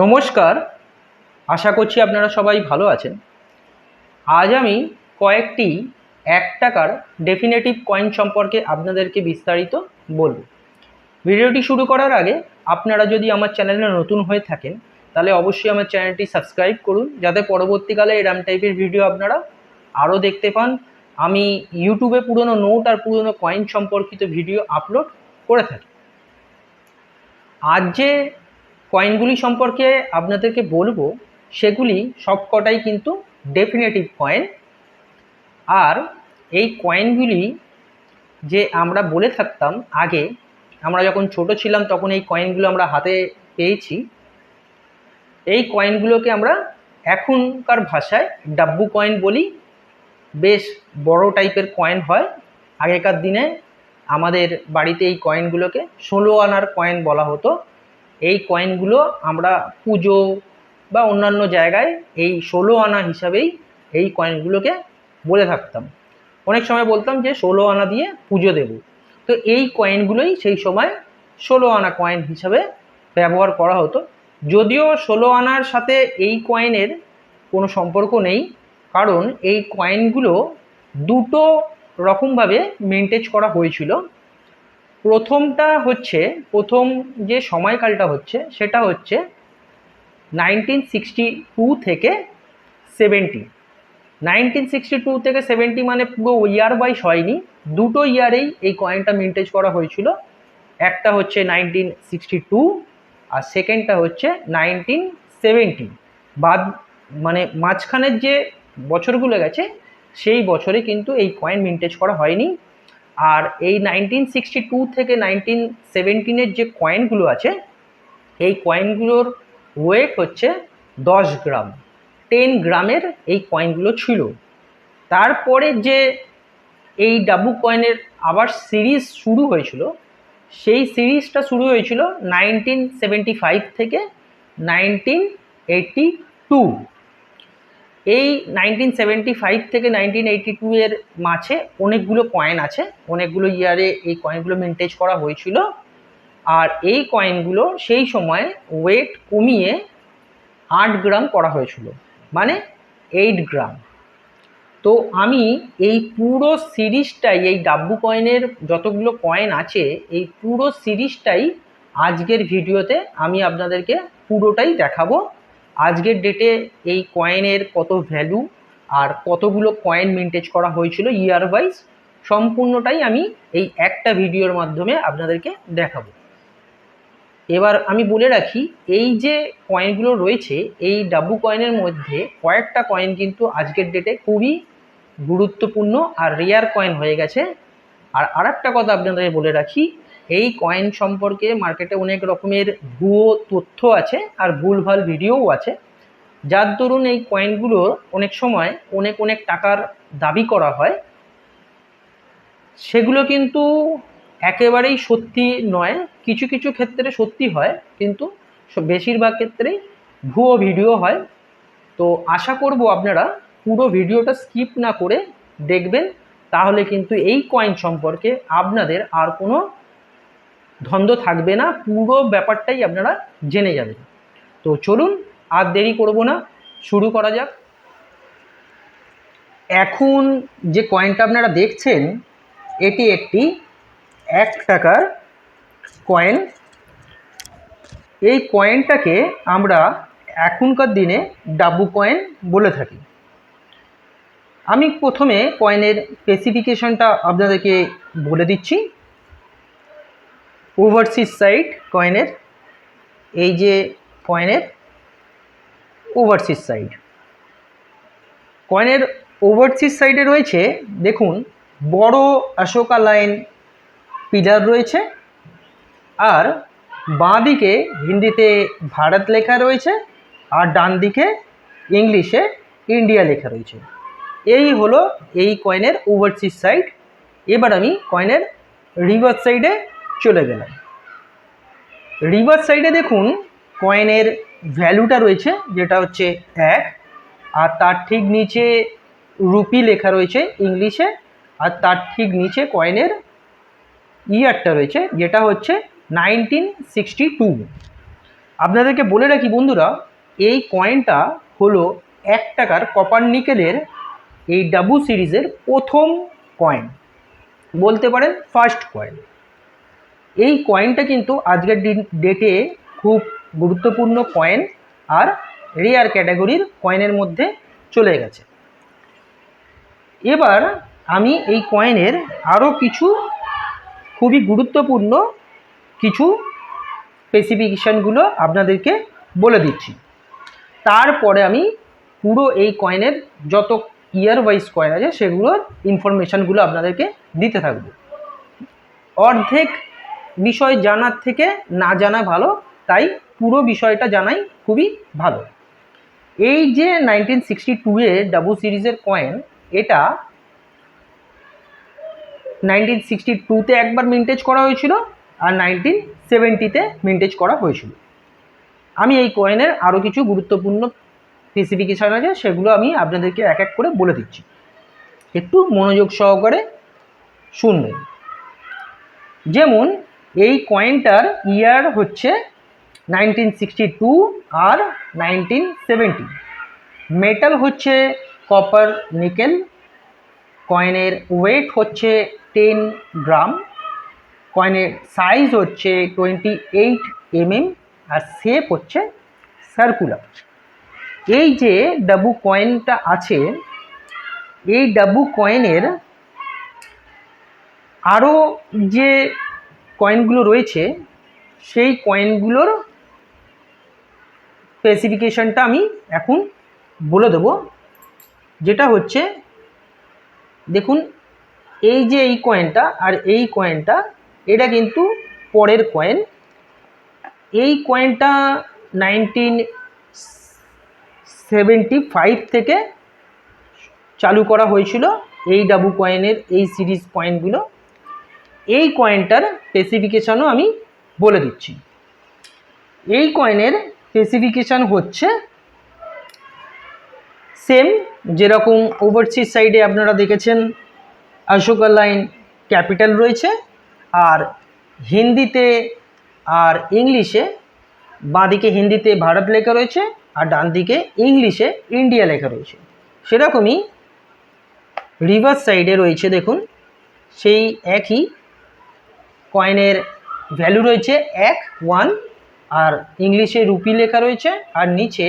নমস্কার। আশা করছি আপনারা সবাই ভালো আছেন। আজ আমি কয়েকটি এক টাকার ডেফিনেটিভ কয়েন সম্পর্কে আপনাদেরকে বিস্তারিত বলব। ভিডিওটি শুরু করার আগে আপনারা যদি আমার চ্যানেলে নতুন হয়ে থাকেন, তাহলে অবশ্যই আমার চ্যানেলটি সাবস্ক্রাইব করুন, যাতে পরবর্তীকালে এরম টাইপের ভিডিও আপনারা আরও দেখতে পান। আমি ইউটিউবে পুরনো নোট আর পুরনো কয়েন সম্পর্কিত ভিডিও আপলোড করে থাকি। আজ যে কয়েনগুলি সম্পর্কে আপনাদেরকে বলব, সেগুলি সবকটাই কিন্তু ডেফিনেটিভ কয়েন আর এই কয়েনগুলি যে আমরা বলে থাকতাম আগে, আমরা যখন ছোট ছিলাম তখন এই কয়েনগুলো আমরা হাতে পেয়েছি। এই কয়েনগুলোকে আমরা এখনকার ভাষায় ডাব্বু কয়েন বলি। বেশ বড় টাইপের কয়েন হয়। আগেকার দিনে আমাদের বাড়িতে এই কয়েনগুলোকে ষোলো আনার কয়েন বলা হতো। এই কয়েনগুলো আমরা পুজো বা অন্যান্য জায়গায় এই ষোলো আনা হিসাবেই এই কয়েনগুলোকে বলে থাকতাম। অনেক সময় বলতাম যে ষোলো আনা দিয়ে পুজো দেব। তো এই কয়েনগুলোই সেই সময় ষোলো আনা কয়েন হিসাবে ব্যবহার করা হতো। যদিও ষোলো আনার সাথে এই কয়েনের কোনো সম্পর্ক নেই, কারণ এই কয়েনগুলো দুটো রকমভাবে মেনটেজ করা হয়েছিল। প্রথমটা হচ্ছে, প্রথম যে সময়কালটা হচ্ছে, সেটা হচ্ছে নাইনটিন সিক্সটি টু থেকে সেভেন্টি নাইনটিন সিক্সটি টু থেকে সেভেন্টি মানে পুরো ইয়ার ওয়াইজ হয়নি। দুটো ইয়ারেই এই কয়েনটা মেনটেজ করা হয়েছিল। একটা হচ্ছে নাইনটিন সিক্সটি টু আর সেকেন্ডটা হচ্ছে নাইনটিন সেভেন্টি বাদ মানে মাঝখানের যে বছরগুলো গেছে, সেই বছরে কিন্তু এই কয়েন মিন্টেজ করা হয়নি। আর এই নাইনটিন সিক্সটি টু থেকে নাইনটিন সেভেন্টিনের যে কয়েনগুলো আছে, এই কয়েনগুলোর ওয়েট হচ্ছে দশ গ্রাম টেন গ্রামের এই কয়েনগুলো ছিল। তারপরে যে এই ডাবু কয়েনের আবার সিরিজ শুরু হয়েছিল, সেই সিরিজটা শুরু হয়েছিল নাইনটিন সেভেন্টি ফাইভ থেকে নাইনটিন এইটটি টু এই নাইনটিন সেভেন্টি ফাইভ থেকে নাইনটিন এইটি টু এর মাঝে অনেকগুলো কয়েন আছে। অনেকগুলো ইয়ারে এই কয়েনগুলো মেনটেজ করা হয়েছিল। আর এই কয়েনগুলো সেই সময় ওয়েট কমিয়ে আট গ্রাম করা হয়েছিল। মানে এইট গ্রাম তো আমি এই পুরো সিরিজটাই, এই ডাব্বু কয়েনের যতগুলো কয়েন আছে, এই পুরো সিরিজটাই আজকের ভিডিওতে আমি আপনাদেরকে পুরোটাই দেখাবো। আজকের ডেটে এই কয়েনের কত ভ্যালু আর কতগুলো কয়েন মেনটেজ করা হয়েছিল ইয়ার ওয়াইজ সম্পূর্ণটাই আমি এই একটা ভিডিওর মাধ্যমে আপনাদেরকে দেখাবো। এবার আমি বলে রাখি, এই যে কয়েনগুলো রয়েছে, এই ডাব্বু কয়েনের মধ্যে কয়েকটা কয়েন কিন্তু আজকের ডেটে খুবই গুরুত্বপূর্ণ আর রেয়ার কয়েন হয়ে গেছে। আর আরেকটা কথা আপনাদের বলে রাখি এই কয়েন সম্পর্কে মার্কেটে অনেক রকমের ভুয়ো তথ্য আছে আর ভুলভাল ভিডিওও আছে। যার দরুন এই কয়েনগুলো অনেক সময় অনেক অনেক টাকার দাবি করা হয়। সেগুলো কিন্তু একেবারেই সত্যি নয়। কিছু কিছু ক্ষেত্রে সত্যি হয়, কিন্তু বেশিরভাগ ক্ষেত্রেই ভুয়ো ভিডিও হয়। তো আশা করব আপনারা পুরো ভিডিওটা স্কিপ না করে দেখবেন, তাহলে কিন্তু এই কয়েন সম্পর্কে আপনাদের আর কোনো ধন্দ থাকবে না, পুরো ব্যাপারটাই আপনারা জেনে যাবেন। তো চলুন, আর দেরি করব না, শুরু করা যাক। এখন যে কয়েনটা আপনারা দেখছেন, এটি একটি এক টাকার কয়েন এই কয়েনটাকে আমরা এখনকার দিনে ডাবু কয়েন বলে থাকি। আমি প্রথমে কয়েনের স্পেসিফিকেশনটা আপনাদেরকে বলে দিচ্ছি। ওভারসিজ সাইড কয়েনের এই যে কয়েনের ওভারসিজ সাইড কয়েনের ওভারসিজ সাইডে রয়েছে, দেখুন, বড় অশোকা লাইন পিলার রয়েছে, আর বাঁ দিকে হিন্দিতে ভারত লেখা রয়েছে, আর ডান দিকে ইংলিশে ইন্ডিয়া লেখা রয়েছে। এই হলো এই কয়েনের ওভারসিজ সাইড এবার আমি কয়েনের রিভার্স সাইডে চলে গেলাম। রিভার্স সাইডে দেখুন কয়েনের ভ্যালুটা রয়েছে, যেটা হচ্ছে এক, আর তার ঠিক নিচে রুপি লেখা রয়েছে ইংলিশে, আর তার ঠিক নিচে কয়েনের ইয়ারটা রয়েছে, যেটা হচ্ছে নাইনটিন সিক্সটি টু আপনাদেরকে বলে রাখি বন্ধুরা, এই কয়েনটা হলো এক টাকার কপার নিকেলের এই ডাবু সিরিজের প্রথম কয়েন বলতে পারেন ফার্স্ট কয়েন এই কয়েনটা কিন্তু আজকের ডেটে খুব গুরুত্বপূর্ণ কয়েন আর রেয়ার ক্যাটাগরির কয়েনের মধ্যে চলে গেছে। এবার আমি এই কয়েনের আরও কিছু খুবই গুরুত্বপূর্ণ কিছু স্পেসিফিকেশানগুলো আপনাদেরকে বলে দিচ্ছি। তারপরে আমি পুরো এই কয়েনের যত ইয়ার ওয়াইজ কয়েন আছে, সেগুলোর ইনফরমেশানগুলো আপনাদেরকে দিতে থাকব। অর্ধেক বিষয় জানার থেকে না জানা ভালো, তাই পুরো বিষয়টা জানাই খুবই ভালো। এই যে নাইনটিন সিক্সটি টু এ ডাবু সিরিজের কয়েন এটা নাইনটিন সিক্সটি টুতে একবার মিন্টেজ করা হয়েছিল আর নাইনটিন সেভেন্টিতে মিন্টেজ করা হয়েছিল। আমি এই কয়েনের আরও কিছু গুরুত্বপূর্ণ স্পেসিফিকেশান আছে, সেগুলো আমি আপনাদেরকে এক এক করে বলে দিচ্ছি। একটু মনোযোগ সহকারে শুনবেন। যেমন এই কয়েনটার ইয়ার হচ্ছে নাইনটিন সিক্সটি টু আর নাইনটিন সেভেন্টি মেটাল হচ্ছে কপার নিকেল কয়েনের ওয়েট হচ্ছে টেন গ্রাম কয়েনের সাইজ হচ্ছে টোয়েন্টি এইট এমএম আর শেপ হচ্ছে সার্কুলার এই যে ডাবু কয়েনটা আছে, এই ডাবু কয়েনের আরও যে কয়েনগুলো রয়েছে, সেই কয়েনগুলোর স্পেসিফিকেশনটা আমি এখন বলে দেবো। যেটা হচ্ছে, দেখুন, এই যে এই কয়েনটা আর এই কয়েনটা এটা কিন্তু পরের কয়েন এই কয়েনটা নাইনটিন সেভেন্টি ফাইভ থেকে চালু করা হয়েছিল এই ডাবু কয়েনের এই সিরিজ কয়েনগুলো এই কয়েনটার স্পেসিফিকেশানও আমি বলে দিচ্ছি। এই কয়েনের স্পেসিফিকেশান হচ্ছে সেম যেরকম ওভারসিজ সাইডে আপনারা দেখেছেন অশোকা লাইন ক্যাপিটাল রয়েছে আর হিন্দিতে আর ইংলিশে বাঁদিকে হিন্দিতে ভারত লেখা রয়েছে আর ডান দিকে ইংলিশে ইন্ডিয়া লেখা রয়েছে। সেরকমই রিভার্স সাইডে রয়েছে দেখুন, সেই একই কয়েনের ভ্যালু রয়েছে এক ওয়ান আর ইংলিশে রুপি লেখা রয়েছে, আর নিচে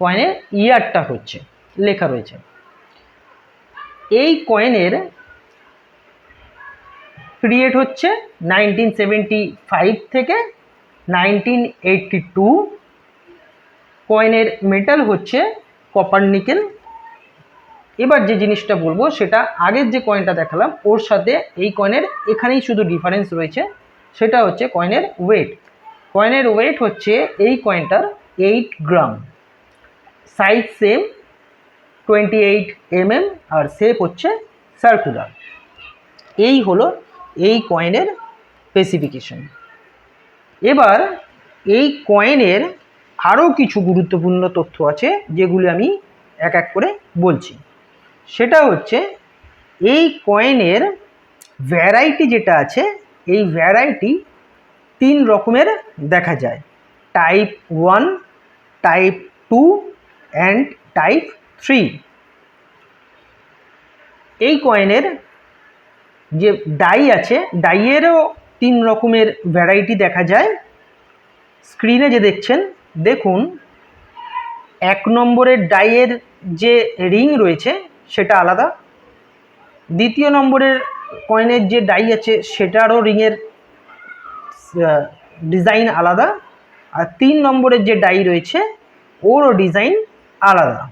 কয়েনের ইয়ারটা হচ্ছে, লেখা রয়েছে। এই কয়েনের ক্রিয়েট হচ্ছে নাইনটিন সেভেন্টি ফাইভ থেকে নাইনটিন এইটটি টু কয়েনের মেটাল হচ্ছে কপার নিকেল এবার যে জিনিসটা বলব, সেটা আগের যে কয়েনটা দেখালাম, ওর সাথে এই কয়েনের এখানেই শুধু ডিফারেন্স রয়েছে। সেটা হচ্ছে কয়েনের ওয়েট কয়েনের ওয়েট হচ্ছে এই কয়েনটার eight gram size same twenty eight mm আর শেপ হচ্ছে সার্কুলার এই হলো এই কয়েনের স্পেসিফিকেশন এবার এই কয়েনের আরও কিছু গুরুত্বপূর্ণ তথ্য আছে, যেগুলি আমি এক এক করে বলছি। সেটা হচ্ছে এই কয়েনের ভ্যারাইটি যেটা আছে, এই ভ্যারাইটি তিন রকমের দেখা যায়। Type one type two and type three এই কয়েনের যে ডাই আছে, ডাইয়েরও তিন রকমের ভ্যারাইটি দেখা যায়। স্ক্রিনে যে দেখছেন, দেখুন, এক নম্বরের ডাইয়ের যে রিং রয়েছে সেটা আলাদা। দ্বিতীয় নম্বরের কয়েনের যে ডাই আছে, সেটারও রিংয়ের ডিজাইন আলাদা। আর তিন নম্বরের যে ডাই রয়েছে, ওরও ডিজাইন আলাদা।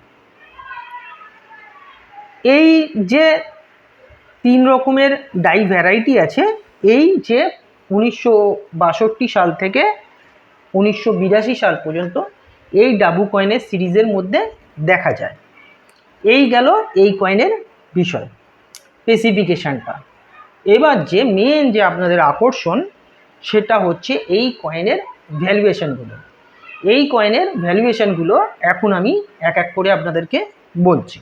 এই যে তিন রকমের ডাই ভ্যারাইটি আছে, এই যে উনিশশো বাষট্টি সাল থেকে উনিশশো বিরাশি সাল পর্যন্ত এই ডাবু কয়েনের সিরিজের মধ্যে দেখা যায়। এই গেল এই কয়েনের বিষয় স্পেসিফিকেশানটা এবার যে মেন যে আপনাদের আকর্ষণ, সেটা হচ্ছে এই কয়েনের ভ্যালুয়েশানগুলো এই কয়েনের ভ্যালুয়েশানগুলো এখন আমি এক এক করে আপনাদেরকে বলছি।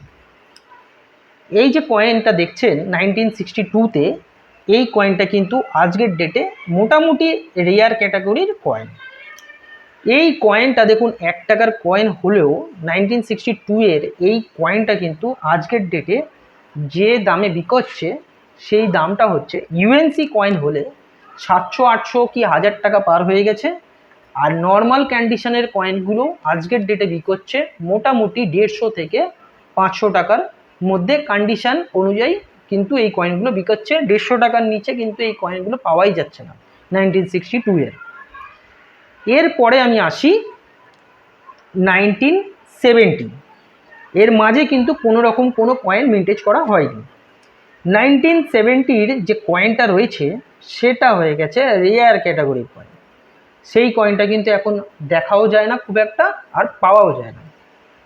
এই যে কয়েনটা দেখছেন নাইনটিন সিক্সটি টুতে এই কয়েনটা কিন্তু আজকের ডেটে মোটামুটি রেয়ার ক্যাটাগরির কয়েন এই কয়েনটা দেখুন, এক টাকার কয়েন হলেও নাইনটিন সিক্সটি টু এর এই কয়েনটা কিন্তু আজকের ডেটে যে দামে বিকোচ্ছে, সেই দামটা হচ্ছে ইউএনসি কয়েন হলে সাতশো আটশো কি হাজার টাকা পার হয়ে গেছে। আর নর্মাল কন্ডিশনের কয়েনগুলো আজকের ডেটে বিকোচ্ছে মোটামুটি দেড়শো থেকে পাঁচশো টাকার মধ্যে। কন্ডিশন অনুযায়ী কিন্তু এই কয়েনগুলো বিকোচ্ছে, দেড়শো টাকার নিচে কিন্তু এই কয়েনগুলো পাওয়াই যাচ্ছে না নাইনটিন সিক্সটি টু এর। এরপরে আমি আসি নাইনটিন সেভেন্টি এর মাঝে কিন্তু কোনো রকম কোনো কয়েন মিন্টেজ করা হয়নি। নাইনটিন সেভেন্টির যে কয়েনটা রয়েছে, সেটা হয়ে গেছে রেয়ার ক্যাটাগরির কয়েন সেই কয়েনটা কিন্তু এখন দেখাও যায় না খুব একটা আর পাওয়াও যায় না।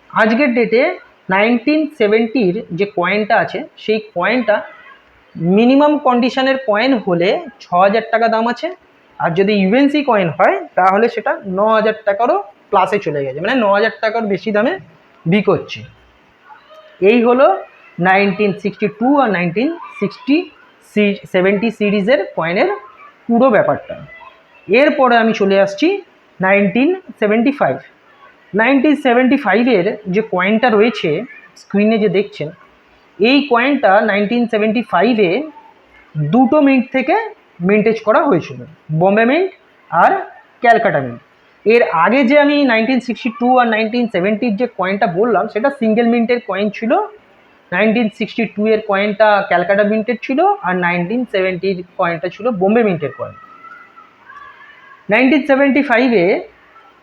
আজকের ডেটে নাইনটিন সেভেন্টির যে কয়েনটা আছে, সেই কয়েনটা মিনিমাম কন্ডিশনের কয়েন হলে ছ হাজার টাকা দাম আছে আর যদি ইউএনসি কয়েন হয়, তাহলে সেটা ন হাজার টাকারও প্লাসে চলে গেছে। মানে ন হাজার টাকার বেশি দামে বিকোচ্ছে এই হলো নাইনটিন সিক্সটি টু আর নাইনটিন সিক্সটি সেভেন্টি সিরিজের কয়েনের পুরো ব্যাপারটা। এরপরে আমি চলে আসছি nineteen seventy five nineteen seventy ফাইভের যে কয়েনটা রয়েছে স্ক্রিনে যে দেখছেন, এই কয়েনটা নাইনটিন সেভেন্টি ফাইভে দুটো মিন্ট থেকে মিন্টেজ করা হয়েছিল। বম্বে মিন্ট আর ক্যালকাটা মিন্ট এর আগে যে আমি নাইনটিন সিক্সটি টু আর নাইনটিন সেভেন্টির যে কয়েনটা বললাম, সেটা সিঙ্গেল মিন্টের কয়েন ছিল। নাইনটিন সিক্সটি টু এর কয়েনটা ক্যালকাটা মিন্টের ছিল আর নাইনটিন সেভেন্টির কয়েনটা ছিল বোম্বে মিন্টের কয়েন নাইনটিন সেভেন্টি ফাইভে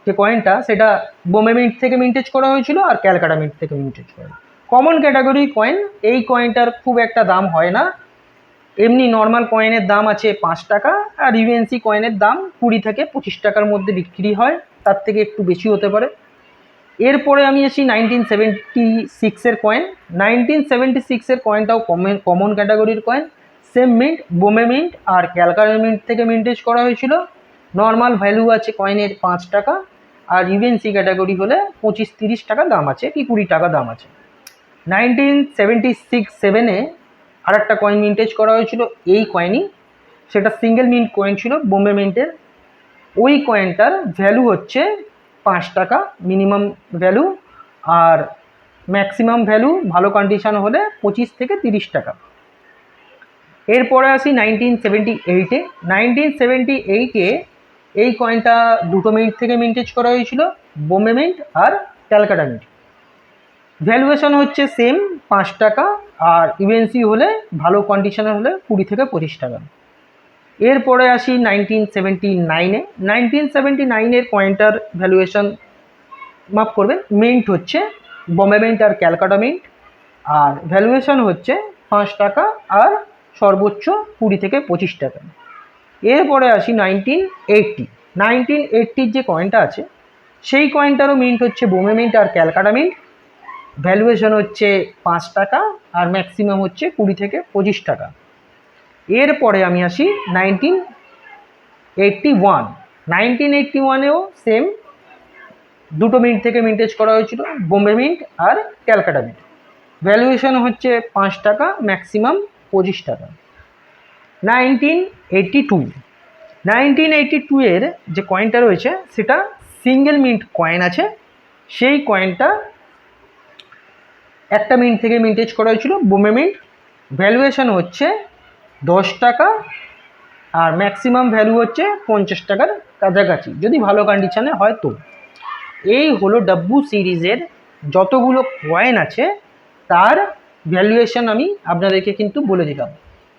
যে কয়েনটা সেটা বোম্বে মিন্ট থেকে মিন্টেজ করা হয়েছিল আর ক্যালকাটা মিন্ট থেকে মিন্টেজ করা। কমন ক্যাটাগরি কয়েন এই কয়েনটার খুব একটা দাম হয় না। এমনি নর্মাল কয়েনের দাম আছে পাঁচ টাকা, আর ইউএনসি কয়েনের দাম কুড়ি থেকে পঁচিশ টাকার মধ্যে বিক্রি হয়, তার থেকে একটু বেশি হতে পারে। এরপরে আমি আসি নাইনটিন সেভেন্টি সিক্সের কয়েন নাইনটিন সেভেন্টি সিক্সের কয়েনটাও কমন কমন ক্যাটাগরির coin same mint Bombay mint আর ক্যালকাটা মিন্ট থেকে মিন্টেজ করা হয়েছিল। নর্মাল ভ্যালু আছে কয়েনের পাঁচ টাকা, আর ইউএনসি ক্যাটাগরি হলে পঁচিশ তিরিশ টাকা দাম আছে, কি কুড়ি টাকা দাম আছে। নাইনটিন সেভেন্টি সিক্স সেভেনে আর একটা কয়েন মিন্টেজ করা হয়েছিল, এই কয়েনই সেটা সিঙ্গেল মিন্ট কয়েন ছিল, বোম্বে মিন্টের ওই কয়েনটার ভ্যালু হচ্ছে পাঁচ টাকা মিনিমাম ভ্যালু আর ম্যাক্সিমাম ভ্যালু ভালো কন্ডিশন হলে পঁচিশ থেকে তিরিশ টাকা। এরপরে আসি নাইনটিন সেভেন্টি এইটে নাইনটিন সেভেন্টি এইটে এই কয়েনটা দুটো মিনিট থেকে মিন্টেজ করা হয়েছিল, বোম্বে মিন্ট আর ক্যালকাটা মিন্ট ভ্যালুয়েশন হচ্ছে সেম পাঁচ টাকা আর ইউএনসি হলে ভালো কন্ডিশনের হলে কুড়ি থেকে পঁচিশ টাকা। এরপরে আসি নাইনটিন সেভেন্টি নাইনে নাইনটিন সেভেন্টি নাইনের কয়েনটার ভ্যালুয়েশন মাফ করবেন। মিন্ট হচ্ছে বম্বে মিন্ট আর ক্যালকাটা মিন্ট আর ভ্যালুয়েশন হচ্ছে পাঁচ টাকা আর সর্বোচ্চ কুড়ি থেকে পঁচিশ টাকা। এরপরে আসি নাইনটিন এইটটি নাইনটিন এইটটির যে কয়েনটা আছে, সেই কয়েনটারও মিন্ট হচ্ছে বোমে মিন্ট আর ক্যালকাটা মিন্ট ভ্যালুয়েশন হচ্ছে পাঁচ টাকা আর ম্যাক্সিমাম হচ্ছে কুড়ি থেকে পঁচিশ টাকা। এরপরে আমি আসি nineteen eighty one nineteen eighty ওয়ানেও same দুটো মিনিট থেকে মিন্টেজ করা হয়েছিল, বোম্বে মিন্ট আর ক্যালকাটা মিন্ট ভ্যালুয়েশন হচ্ছে পাঁচ টাকা ম্যাক্সিমাম পঁচিশ টাকা। Nineteen eighty two nineteen eighty two এর যে কয়েনটা রয়েছে, সেটা সিঙ্গেল মিন্ট কয়েন আছে। সেই কয়েনটা একটা মিনিট থেকে মিন্টেজ করা হয়েছিল। বোমে মিন্ট। ভ্যালুয়েশন হচ্ছে দশ টাকা আর ম্যাক্সিমাম ভ্যালু হচ্ছে পঞ্চাশ টাকার কাছাকাছি। যদি ভালো কন্ডিশানে হয় তো। এই হলো ডাব্বু সিরিজের যতগুলো কয়েন আছে, তার ভ্যালুয়েশন আমি আপনাদেরকে কিন্তু বলে দিলাম।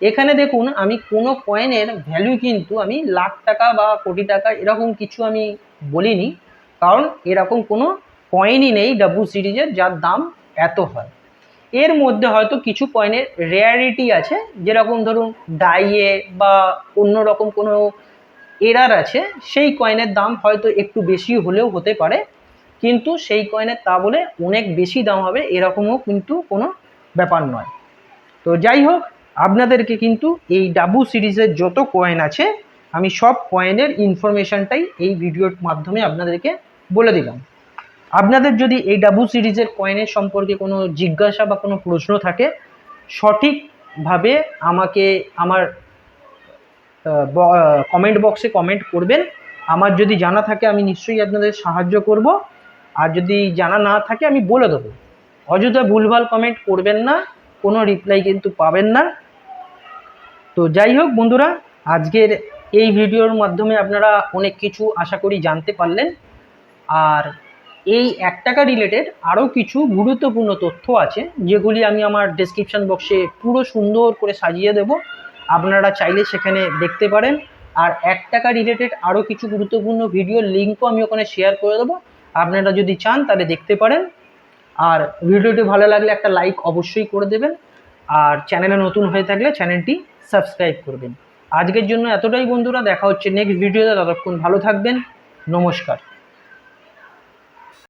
এখানে দেখুন, আমি কোনো কয়েনের ভ্যালু কিন্তু আমি লাখ টাকা বা কোটি টাকা এরকম কিছু আমি বলিনি। কারণ এরকম কোনো কয়েনই নেই ডাব্বু সিরিজের যার দাম এত হয়। এর মধ্যে হয়তো কিছু কয়েনের রেয়ারিটি আছে, যেরকম ধরুন ডাইয়ে বা অন্য রকম কোনো এরার আছে, সেই কয়েনের দাম হয়তো একটু বেশি হলেও হতে পারে, কিন্তু সেই কয়েনের তা বলে অনেক বেশি দাম হবে, এরকমও কিন্তু কোনো ব্যাপার নয়। তো যাই হোক, আপনাদেরকে কিন্তু এই ডাবু সিরিজের যত কয়েন আছে, আমি সব কয়েনের ইনফরমেশনটাই এই ভিডিওর মাধ্যমে আপনাদেরকে বলে দিলাম। আপনাদের যদি এই ডাবু সিরিজের কয়েনের সম্পর্কে কোনো জিজ্ঞাসা বা কোনো প্রশ্ন থাকে, সঠিকভাবে আমাকে আমার কমেন্ট বক্সে কমেন্ট করবেন। আমার যদি জানা থাকে, আমি নিশ্চয়ই আপনাদের সাহায্য করব। আর যদি জানা না থাকে, আমি বলে দেবো। অযথা ভুলভাল কমেন্ট করবেন না, কোনো রিপ্লাই কিন্তু পাবেন না। তো যাই হোক বন্ধুরা, আজকের এই ভিডিওর মাধ্যমে আপনারা অনেক কিছু আশা করি জানতে পারলেন। আর এই এক টাকা রিলেটেড আরও কিছু গুরুত্বপূর্ণ তথ্য আছে, যেগুলি আমি আমার ডেসক্রিপশন বক্সে পুরো সুন্দর করে সাজিয়ে দেব। আপনারা চাইলে সেখানে দেখতে পারেন। আর এক টাকা রিলেটেড আরও কিছু গুরুত্বপূর্ণ ভিডিওর লিঙ্কও আমি ওখানে শেয়ার করে দেবো। আপনারা যদি চান তাহলে দেখতে পারেন। আর ভিডিওটি ভালো লাগলে একটা লাইক অবশ্যই করে দেবেন। আর চ্যানেলে নতুন হয়ে থাকলে চ্যানেলটি সাবস্ক্রাইব করবেন। আজকের জন্য এতটাই বন্ধুরা, দেখা হচ্ছে নেক্সট ভিডিওতে ততক্ষণ ভালো থাকবেন। নমস্কার।